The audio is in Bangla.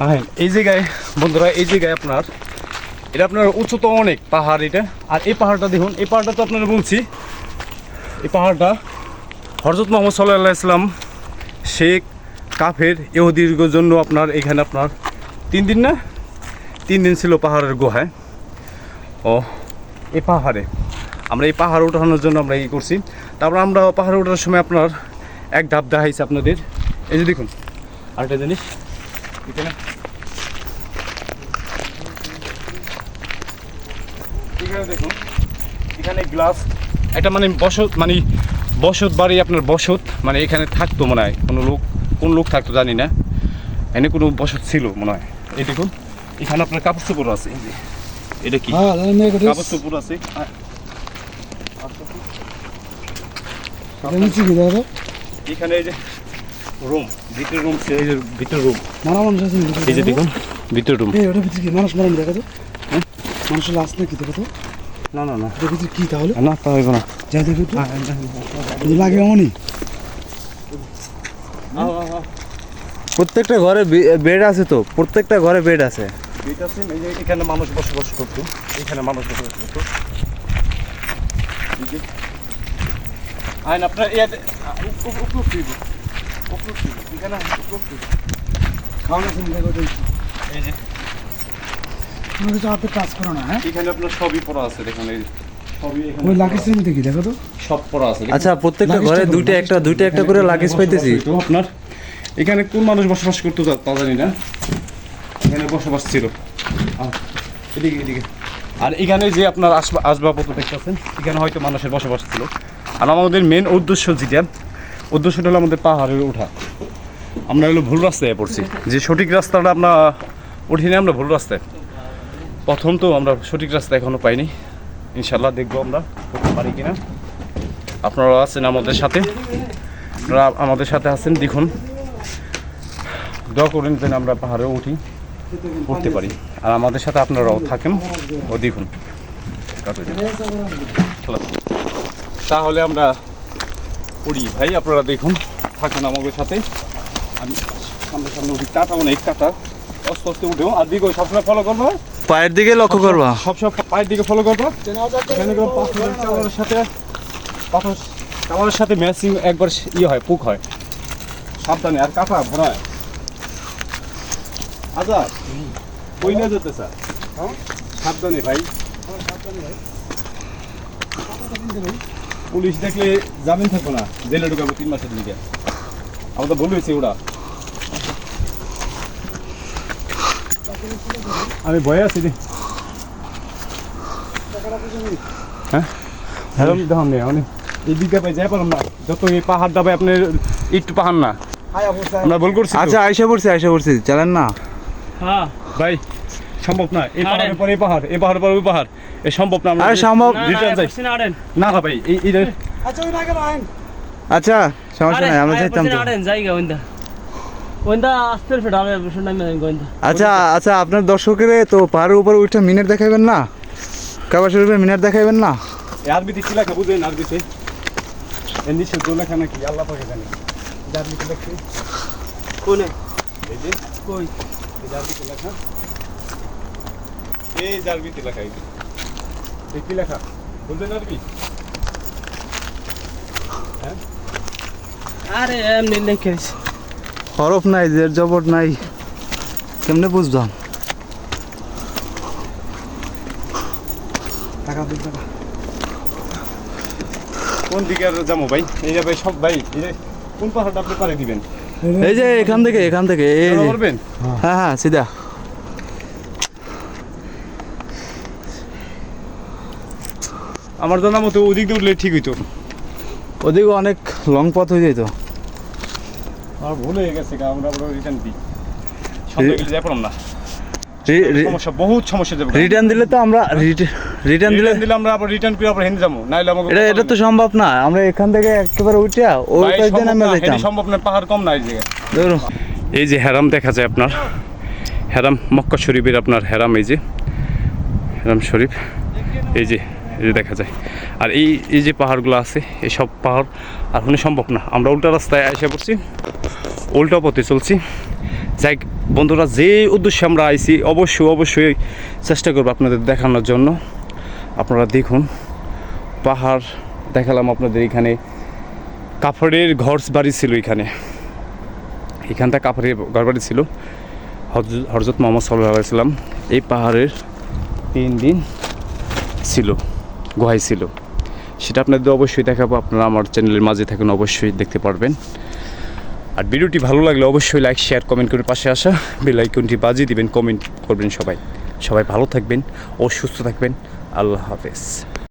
হ্যাঁ এই জায়গায়, বন্ধুরা, এই জায়গায় আপনার, এটা আপনার উচ্চতা অনেক পাহাড় এটা। আর এই পাহাড়টা দেখুন, এই পাহাড়টা তো আপনারা বলছি, এই পাহাড়টা হরজত মোহাম্মদ সাল্লাহ ইসলাম শেখ, কাফের ইহুদির জন্য আপনার এখানে আপনার তিন দিন না? তিন দিন ছিল পাহাড়ের গুহায়। ও, এই পাহাড়ে। আমরা এই পাহাড় ওঠানোর জন্য আমরা এই করছি। তারপর আমরা পাহাড়ে ওঠার সময় আপনার এক ধাপ দেখাইছে আপনাদের। এই যে দেখুন, আরেকটা জিনিস, এখানে এখানে দেখুন এখানে গ্লাস একটা মানে বসত মানে বসত বাড়ি আপনার বসত মানে এখানে থাকতো মনে হয় কোনো লোক কোন লোক থাকতো জানি না। এখানে কোনো বসত ছিল মনে হয়। এই দেখুন এখানে আপনার কাপড় চোপড় আছে এটা কি? হ্যাঁ কাপড় চোপড় আছে। এখানে এই যে রুম ভিতরে রুম ভিতরে রুম মারা মানুষ আছে এই যে দেখুন ভিতরে রুম এই ওটা ভিতরে কি? মানুষ মারা দেখা তো মানুষের লাশ নাকি দেখো তো? না না না। ভিতরে কি তাহলে? না তা হইব না। যাই দেখো তো লাগে এমনই প্রত্যেকটা ঘরে বেড আছে তো? প্রত্যেকটা ঘরে বেড আছে। এটা আছে এখানে মানুষ বসবাস করতো। এখানে মানুষ বসবাস করতো। আইন আপনার এখানে উপর ফিরব খাওয়া আছে দেখো তো এই যে। কিছু হাতে কাজ করো না হ্যাঁ? এখানে আপনার সবই পড়া আছে দেখুন এই ওই দেখো তো। সব পড়া আছে আচ্ছা প্রত্যেকটা ঘরে দুইটা একটা দুইটা একটা করে লাগেজ পাইতেছি। তো আপনার এখানে কোন মানুষ বসবাস করতো তা তা জানি না। এখানে বসবাস ছিল। এদিকে এদিকে। আর এখানে যে আপনার আসবা আসবাবপত্র দেখতেছেন এখানে হয়তো মানুষের বসবাস ছিল। আর আমাদের মেন উদ্দেশ্য যেটা উদ্দেশ্যটা হলো আমাদের পাহাড়ে ওঠা। আমরা হলো ভুল রাস্তায় পড়ছি। যে সঠিক রাস্তাটা আমরা উঠিনি আমরা ভুল রাস্তায়। প্রথম তো আমরা সঠিক রাস্তা এখনও পাইনি। ইনশাল্লাহ দেখব আমরা করতে পারি কিনা। আপনারা আছেন আমাদের সাথে। আপনারা আমাদের সাথে আছেন, দেখুন। দোয়া করেন যেন আমরা পাহাড়ে উঠি, উঠতে পারি। আর আমাদের সাথে আপনারাও থাকেন ও দেখুন। তাহলে আমরা উড়ি। ভাই, আপনারা দেখুন, থাকেন আমাদের সাথে। আমি সামনে সামনে উঠি। কাটা অনেক কাটা আস্তে আস্তে উঠেও। আর দিকে সবসময় ফলো করব। পায়ের দিকে লক্ষ্য করবা। সবসময় পায়ের দিকে ফলো করব। এখানে সাথে ম্যাচিং একবার ইয়ে হয় পুক হয়। সাবধানে, আর কাটা ভরা আচ্ছা কই না যেতে স্যার? সাবধানে ভাই। পুলিশ দেখলে জামিন থাকব না। জেলে ঢুকাবো তিন মাসের দিকে। আমরা তো ভুল হয়েছে ওরা। আমি ভয়ে আছি রে হ্যাঁ? হ্যাঁ দেখুন নেই আমি এই দিকে পাই যাই পারলাম না। যত এই পাহাড় দাবায় আপনার একটু পাহাড় না। আমরা ভুল করছি আচ্ছা আইসা পড়ছি আইসা পড়ছি। চালেন না। হ্যাঁ। ভাই সম্ভব না। এই। পাহাড়ের পরে এই পাহাড় এই পাহাড়ের পরে ওই পাহাড়। এ সম্ভব না আরে সম্ভব। রিটার্ন যাই না না ভাই এই এই আচ্ছা আচ্ছা সমস্যা নাই আমরা যাইতাম তো। জায়গা ওইন্দা আচ্ছা আচ্ছা আপনার দর্শকের তো পাহাড়ের উপর উঠে মিনার দেখাবেন না? কাবা শরীফের মিনার দেখাবেন না? আরবিতে কি লেখা বুঝেন আরবিতে? এর নিচে লেখা নাকি আল্লাহ পাকে জানে। আরবিতে লেখছে কোনে? এই যে। কই? এই আরবিতে লেখা। এই যে আরবিতে লেখা এই কি লেখা? বুঝলেন আরবি? আরে এমনি লিখেছ হরফ নাই জের জবর নাই। কেমনে টাকা কোন দিকে আর যাব ভাই? এই যে ভাই সব ভাই এই যে কোন পাহাড়টা আপনি পারে দিবেন? এই যে এখান থেকে এখান থেকে এই যে। পারবেন হ্যাঁ হ্যাঁ সিধা। আমার জানা মতো ওদিক দিয়ে উঠলে ঠিক হইতো। ওদিকে অনেক লং পথ হয়ে যেত আমার ভুল হয়ে গেছে আমরা রিটার্ন দিই। যাই পারলাম না। সমস্যা বহুত সমস্যা যাবে রিটার্ন দিলে তো আমরা রিটার্ন দিলে দিলে আমরা আবার রিটার্ন করে আবার হেন্দে যাব নাইলে আমাকে এটা এটা তো সম্ভব না। আমরা এখান থেকে একেবারে উঠিয়া ওই পাশ দিয়ে সম্ভব না, যাইতাম সম্ভব না পাহাড় কম না এই জায়গায়। এই যে হেরাম দেখা যায় আপনার। হেরাম মক্কা শরীফের আপনার হেরাম এই যে। হেরাম শরীফ। এই যে যে দেখা যায়। আর এই এই যে পাহাড়গুলো আছে, এই সব পাহাড় আর কোনো সম্ভব না। আমরা উল্টা রাস্তায় এসে পড়ছি, উল্টা পথে চলছি। যাই বন্ধুরা, যে উদ্দেশ্যে আমরা আইছি, অবশ্যই অবশ্যই চেষ্টা করব আপনাদের দেখানোর জন্য। আপনারা দেখুন, পাহাড় দেখালাম আপনাদের এখানে। কাপড়ের ঘর বাড়ি ছিল এখানে। এখানটা কাপড়ের ঘর বাড়ি ছিল হজরত মোহাম্মদ সাল্লাহ সাল্লাম এই পাহাড়ের তিন দিন ছিল। গুহায় ছিল। সেটা আপনাদের অবশ্যই দেখাবো, আপনারা আমার চ্যানেলের মাঝে থাকুন, অবশ্যই দেখতে পারবেন। আর ভিডিওটি ভালো লাগলে অবশ্যই লাইক, শেয়ার, কমেন্ট করে পাশে আসা, বেল আইকনটি বাজিয়ে দিবেন, কমেন্ট করবেন সবাই। সবাই ভালো থাকবেন ও সুস্থ থাকবেন। আল্লাহ হাফেজ।